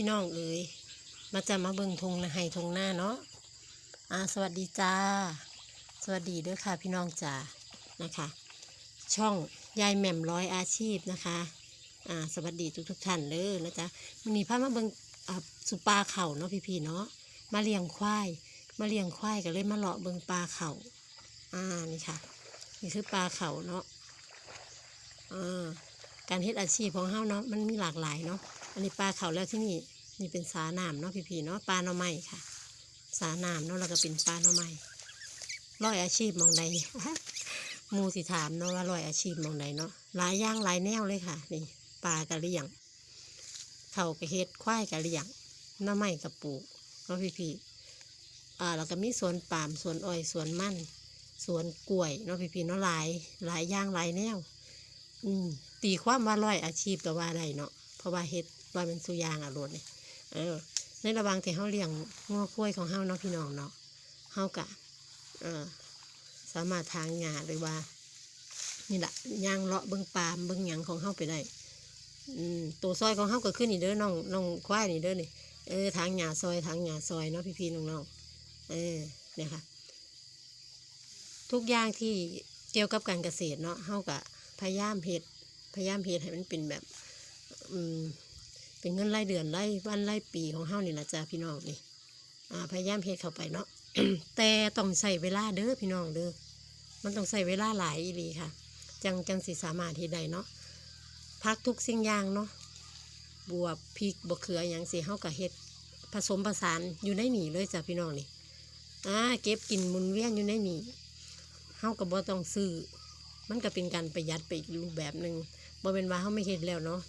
พี่น้องเอ๋ยมาจะมาเบิ่งทงนะให้ทงหน้าเนาะอ่าสวัสดีจ้า สวัสดีด้อค่ะพี่น้องจ๋านะคะ ช่องยายแหม่มร้อยอาชีพนะคะอ่าสวัสดีทุกทุกท่านเลยนะจ๊ะวันนี้พามาเบิ่งอ่าสุปลาเข่าเนาะพี่ๆเนาะมาเลี้ยงควายมาเลี้ยงควายก็เลยมาเลาะเบิ่งปลาเข่าอ่านี่ค่ะนี่คือปลาเข่าเนาะอ่าการเฮ็ดอาชีพของเฮาเนาะมันมีหลากหลายเนาะ อันนี้ปลาเขาแล้วที่นี่นี่เป็นสาหนามเนาะพี่ๆเนาะปลาหน่อไม้ค่ะ สาหนามเนาะแล้วก็เป็นปลาหน่อไม้ร้อยอาชีพมองใดมูสิถามเนาะว่าร้อยอาชีพมองใดเนาะหลายย่างหลายแนวเลยค่ะ นี่ปลากระเลียงเขากระเฮ็ดควายกระเลียงหน่อไม้กะปลูกเนาะพี่ๆอ่าแล้วก็มีสวนปาล์มสวนอ้อยสวนมันสวนกล้วยเนาะพี่ๆเนาะหลายหลายย่างหลายแนว อืมตีความว่าร้อยอาชีพก็ว่าได้เนาะเพราะว่าเฮ็ด ว่าเป็นสุยางอะโลดนี่เออในระหว่างที่เฮาเลี้ยงงัวกล้วยของเฮาเนาะพี่น้องเนาะเฮากะเออสามารถทางหญ้าหรือว่านี่แหละย่างเลาะเบิ่งปามเบิ่งหยังของเฮาไปได้อืมตัวซอยของเฮาก็ขึ้นนี่เด้อน้องน้องควายนี่เด้อนี่เออทางหญ้าซอยทางหญ้าซอยเนาะพี่ๆน้องๆเออเนี่ยค่ะ ทุกอย่างที่เกี่ยวกับการเกษตรเนาะเฮาก็พยายามเฮ็ดพยายามเฮ็ดให้มันเป็นแบบ อืม เป็นเงินรายเดือนรายวันรายปีของเฮานี่ละจ้าพี่น้องนี่พยายามเฮ็ดเข้าไปเนาะแต่ต้องใช้เวลาเด้อพี่น้องเด้อมันต้องใช้เวลาหลายอีหลีค่ะ จังจังสิสามารถเฮ็ดได้เนาะพักทุกสิ่งอย่างเนาะบวบพริกบวเขืออย่างสิเฮาก็เฮ็ดผสมผสานอยู่ในนี่เลยจ้ะพี่น้องนี่อ่าเก็บกินมุนเวียนอยู่ในนี่เฮาก็บ่ต้องซื้อมันก็เป็นการประหยัดไปอีกรูปแบบหนึ่งบ่เป็นว่าเฮาไม่เฮ็ดแล้วเนาะ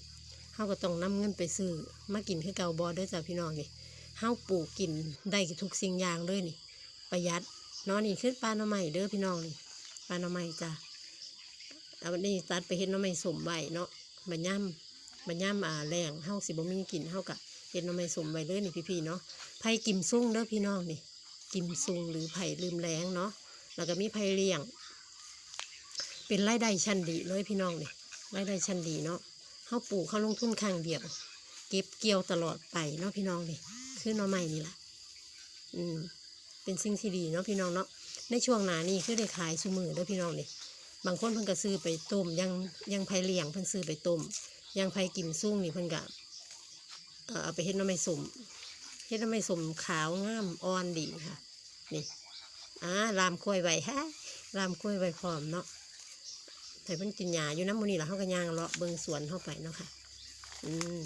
าก็ต้องนำเงินไปซื้อมากินคือเก่าบ่เด้อจ้ะพี่น้องนี่เฮาปลูกกินได้ทุกสิ่งอย่างเลยนี่ ประหยัดนาะนี่คือปลาหน่อไม้เด้อพี่น้องนี่ปลาหน่อไม้จ้ะเอาวันนี้ตัดไปเฮ็ดหน่อไม้สมไว้เนาะมาย่ำมาย่ำอ่าแรงเฮาสิบ่มีกินเฮาก็เฮ็ดหน่อไม้สมไว้เลยนี่พี่ๆเนาะไผ่กิมซุ่งเด้อพี่น้องนี่ กิมซุงหรือไผ่ลืมแรงเนาะแล้วก็มีไผ่เลี้ยง เป็นรายได้ชั้นดีเลยพี่น้องนี่รายได้ชั้นดีเนาะ เขาปลูกเขาลงทุนครั้งเดียว เก็บเกี่ยวตลอดไปเนาะพี่น้องนี่คือหน่อไม้นี่แหละอืมเป็นสิ่งที่ดีเนาะพี่น้องเนาะในช่วงหนานี้คือได้ขายซุมือเด้อพี่น้องนี่บางคนเพิ่นก็ซื้อไปต้มยังยังไผ่เลี้ยงเพิ่นซื้อไปต้มยังไผ่กินซุ่งนี่เพิ่นก็เออเอาไปเฮ็ดน่อไม้สมเฮ็ดน่อไม้สมขาวงามอ่อนดีค่ะนี่อ่าลามกล้วยไว้ฮะลามกล้วยไว้พร้อมเนาะ แต่เพิ่นกินหญ้าอยู่น้ำมื้อนี้ล่ะเฮาก็ย่างเลาะเบิงสวนเฮาไปเนาะค่ะ อืม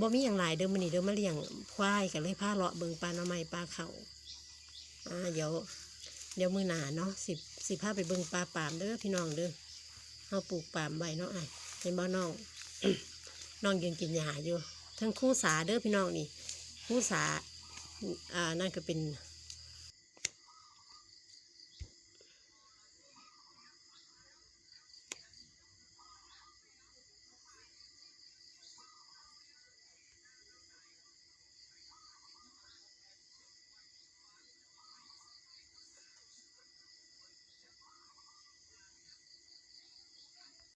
บ่มีหยังหลายเด้อมื้อนี้เด้อมาเลี้ยงควายก็เลยพาเลาะเบิงปลาหน่อไม้ปลาเขาอ่าเดี๋ยว เดี๋ยวมือหนาเนาะสิสิพาไปเบิงปลาปามเด้อพี่น้องเด้อเฮาปลูกปามไว้เนาะไอ้เห็นบ่น้องน้องยืนกินหญ้าอยู่ ทั้งคู่สาเด้อพี่น้องนี่คู่สาอ่านั่นก็เป็น